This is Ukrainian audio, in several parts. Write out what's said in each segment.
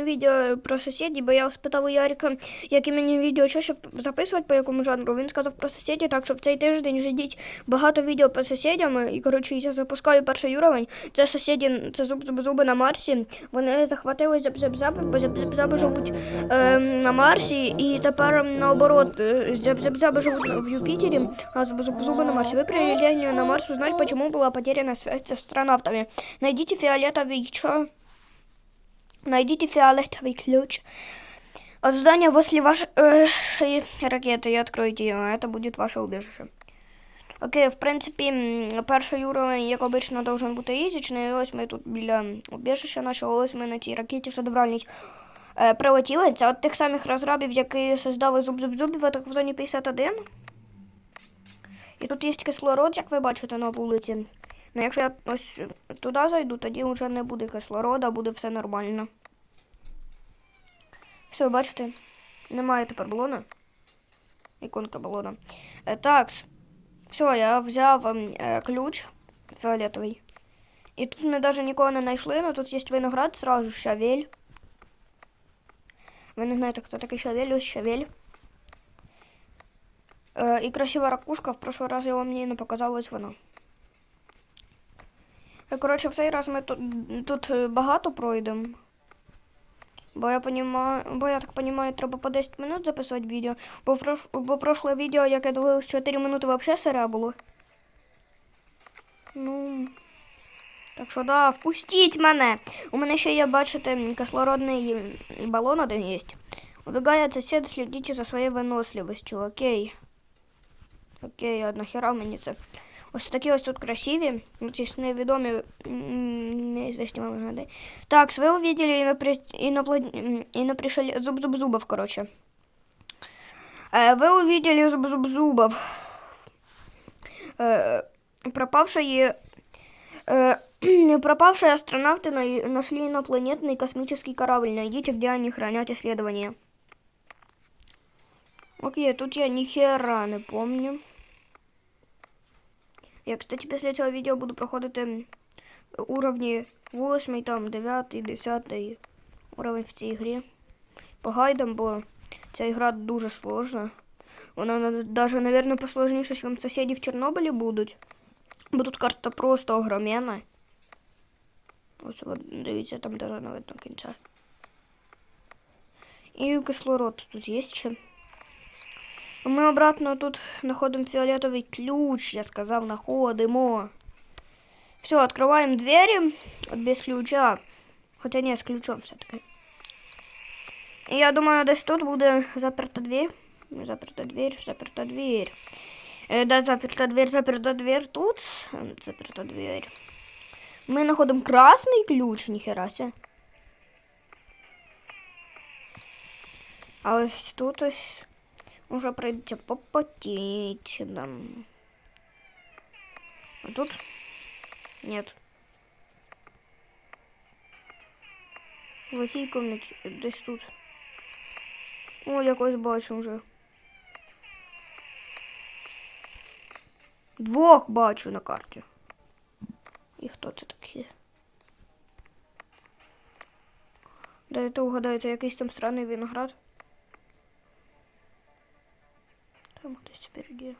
знімаємо відео про сусідів, бо я спитав у Ярика, яке мені відео що щоб записувати, по якому жанру. Він сказав про сусідів, так що в цей тиждень ждіть багато відео по сусідям. І коротше, я запускаю перший уровень. Це сусіді, це зуб зуб зуби на Марсі. Вони захватили зуб зуб зуб, бо зуб зуб зуби живуть е, на Марсі, і тепер наоборот, е, зуб зуб зуби живуть в Юпітері, а зуб зуб зуби на Марсі. Ви прилетели на Марс узнать, почему была потеряна связь с астронавтами. Найдите фиолетовый что? Найдите фиолетовый ключ от здания возле вашей ракеты и откройте ее. Это будет ваше убежище. Окей, в принципі, м, перший уровень, як обично, должен бути ізічний. І ось ми тут біля убежища нашого, ось ми на тій ракеті шедевральній е, прилетіли. Це от тих самих розробів, які создали зуб зуб зубів, так в зоні 51. І тут є кислород, як ви бачите на вулиці. Ну, якщо я ось туди зайду, тоді вже не буде кислорода, буде все нормально. Все, бачите? Немає тепер балона. Іконка балона. Е, так. Все, я взяв ем, е, ключ фіолетовий. І тут ми навіть нікого не знайшли, але тут є виноград, сразу щавель. Ви не знаєте, хто такий щавель, ось щавель. Е, і красива ракушка, в прошлый раз я вам не показалась вона. Коротше, в цей раз ми тут, тут е, багато пройдемо. Бо я понімаю, бо я так розумію, треба по 10 минут записувати відео. Бо, прош, бо прошле відео, яке дивилось 4 минути, взагалі сире було. Ну. Так що да, впустіть мене. У мене ще є, бачите, кислородний балон один є. Убігає сосед, слідіть за своєю виносливістю, окей. Окей, а нахера мені це. Ось такі ось тут красиві. Тут є невідомі м, неізвісні вам гади. Так, ви увидели інопри... іноплод... інопришель... зуб-зуб-зубов, короче. Э, Вы увидели зуб-зуб-зубов. Э, пропавшие... э, пропавшие астронавты на- нашли инопланетный космический корабль. Найдите, где они хранят исследования. Окей, тут я ни хера не помню. Я, кстати, після цього відео буду проходити уровні 8, там, 9, 10 уровень в цій грі. По гайдам, бо ця гра дуже сложна. Вона навіть, напевно, посложніше, ніж сусіді в Чорнобилі будуть. Бо тут карта просто огроменна. Ось от, дивіться, там даже не видно кінця. І кислород тут є ще. Ми обратно тут знаходимо фіолетовий ключ, я сказав, знаходимо. Все, відкриваємо двері от без ключа. Хоча ні, з ключом все-таки. Я думаю, десь тут буде заперта двір. Заперта двір, заперта двір. Е, да, заперта двір, заперта двір тут. Заперта двір. Ми знаходимо красний ключ, ніхера ся. А ось тут ось уже прийдеться попотеть нам. А тут? Нет. В цій комнаті десь тут. О, якось бачу вже. Двох бачу на карті. І хто це такі? Дайте угадайте, якийсь там странний виноград. Там хтось спереді.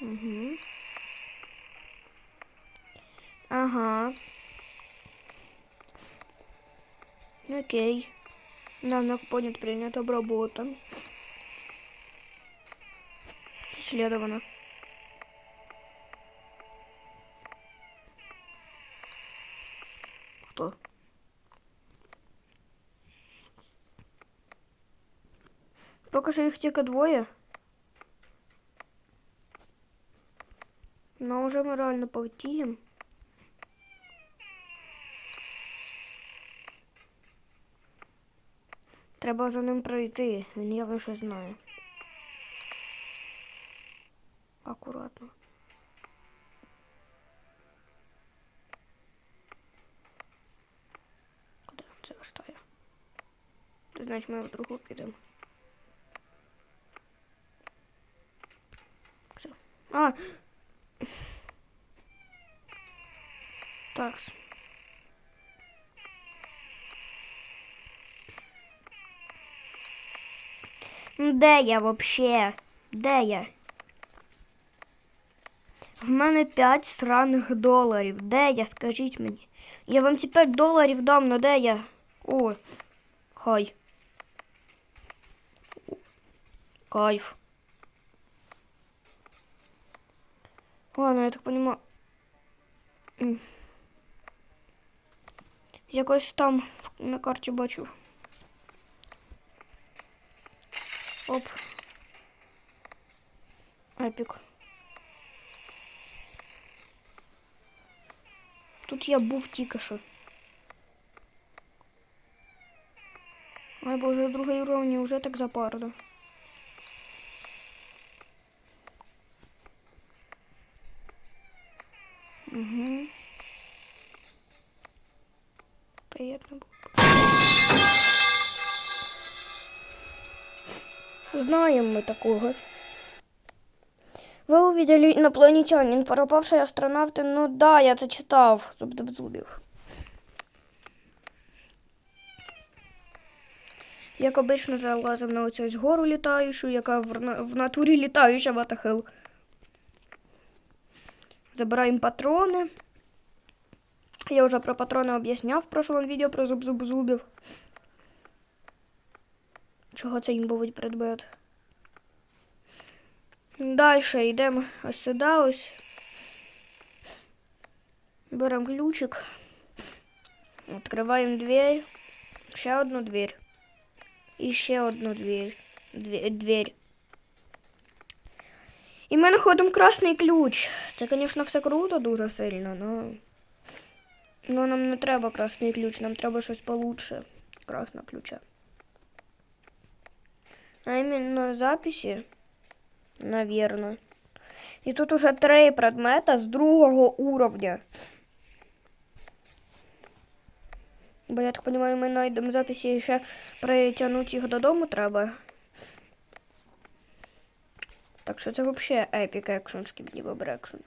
Угу. Ага. Окей. Навык понят, принят, обработан. Исследовано. Кто? Поки що їх тільки двоє. Ну, вже ми реально повтіємо. Треба за ним пройти. Він явно щось знає. Акуратно. Куди це вертає? Значить, ми в другу підемо. Все. А! Так. Ну, Де я вообще? Де я? В мене 5 сраних доларів. Де я? Скажіть мені. Я вам ці 5 доларів дам, ну де я? О, хай. Кайф. Ладно, я так понимаю. М. Якось там на карті бачив. Оп. Епік. Тут я був тільки що. Ой, боже, другий уровень вже так запарно. Угу. Приятно было. Знаем мы такого. Вы увидели инопланетянин, пропавший астронавт. Ну да, я це читав. Зуб до зубів. Як обично залазив на оцю ось гору літаючу, яка в, на- в натурі літаюча ватахил. Забираємо патрони. Я вже про патрони об'ясняв в прошлому відео про зуб зуб зубів. Чого це їм був предмет? Далі йдемо ось. Беремо ключик. Відкриваємо двері. Ще одну двері. І ще одну двері. Дві- Двері. І ми знаходимо красний ключ. Це, звісно, все круто дуже сильно, но... но нам не треба красний ключ, нам треба щось получше красного ключа. А іменно записи, наверное. І тут уже три предмета з другого уровня. Бо я так розумію, ми знайдемо записи і ще притягнути їх додому треба. Так що це взагалі епік екшн, шкібні бобр екшн.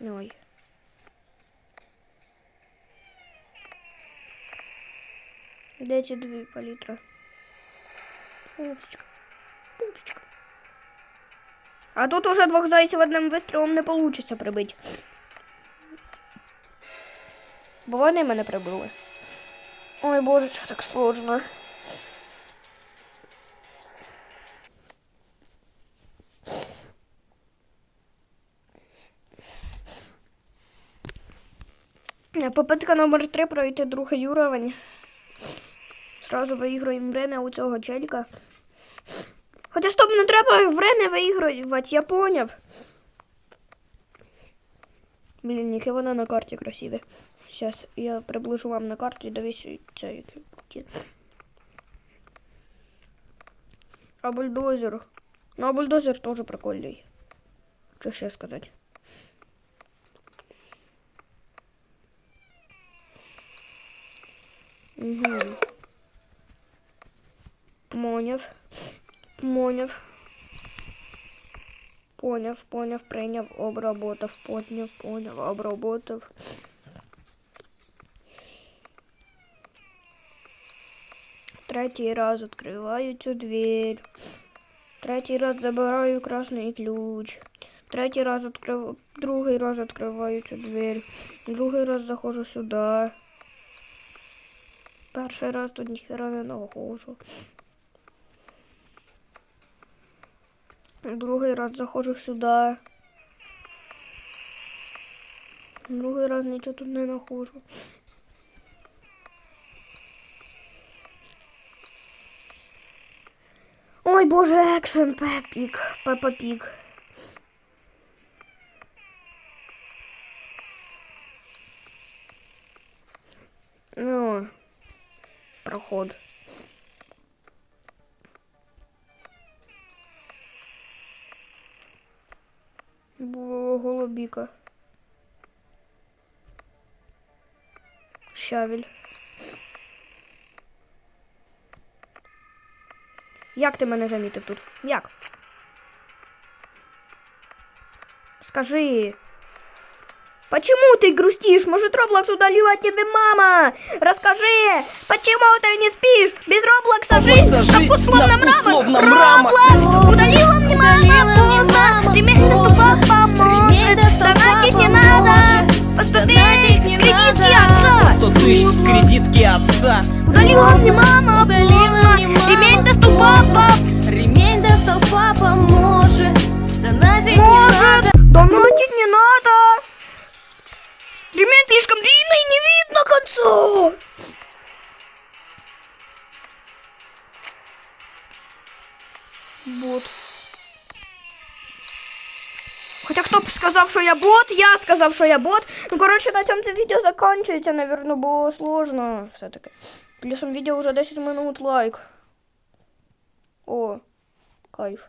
Ой. Де ці дві палітри? Пупочка. Пупочка. А тут уже двох зайців одним вистрілом не вийде прибити. Бо вони мене прибили. Ой, боже, що так сложно. Попитка номер 3 пройти другий уровень. Сразу виіграємо время у цього челіка. Хоча стоп, не треба время виігрувати, я поняв. Блін, яке вона на карті красиве. Зараз я приближу вам на карту і дивись це яке. А бульдозер. Ну, а бульдозер теж прикольний. Що ще сказати? Угу. Поняв. Поняв. Поняв, поняв, прийняв, обработав, поняв, поняв, обработав. Третій раз відкриваю цю двір. Третій раз забираю красний ключ. Третій раз відкрив... Другий раз відкриваю цю двір. Другий раз заходжу сюди. Перший раз тут ніхера не нахожу. Другий раз заходжу сюди. Другий раз нічого тут не нахожу. Ой, боже, екшен, пепік, пепа пік. Ну, проход. Бо голубіка. Щавель. Як ти мене замітив тут? Як? Скажи. Почему ты грустишь? Может, Роблокс удалила тебе мама? Расскажи, почему ты не спишь? Без Роблокса жизнь, жизнь на вкус словно на вкус мрамор. словно мрамор. Роблокс удалила мне мама поздно. Ремень до поздно. стопа Ремень поможет. Донатить не надо. По 100 Донатить не кредитки отца. 100 тысяч с кредитки отца Удалила мне мама Удалила поздно. Ремень до стопа поздно. Ремень достал папа может Донатить не надо донатить не надо. Ремень слишком длинный, не видно конца. Бот. Хоча хто б сказав, що я бот, я сказав, що я бот. Ну, коротше, на цьому це відео закінчується, навірно, бо сложно все-таки. Плюсом відео вже 10 минут лайк. О, кайф.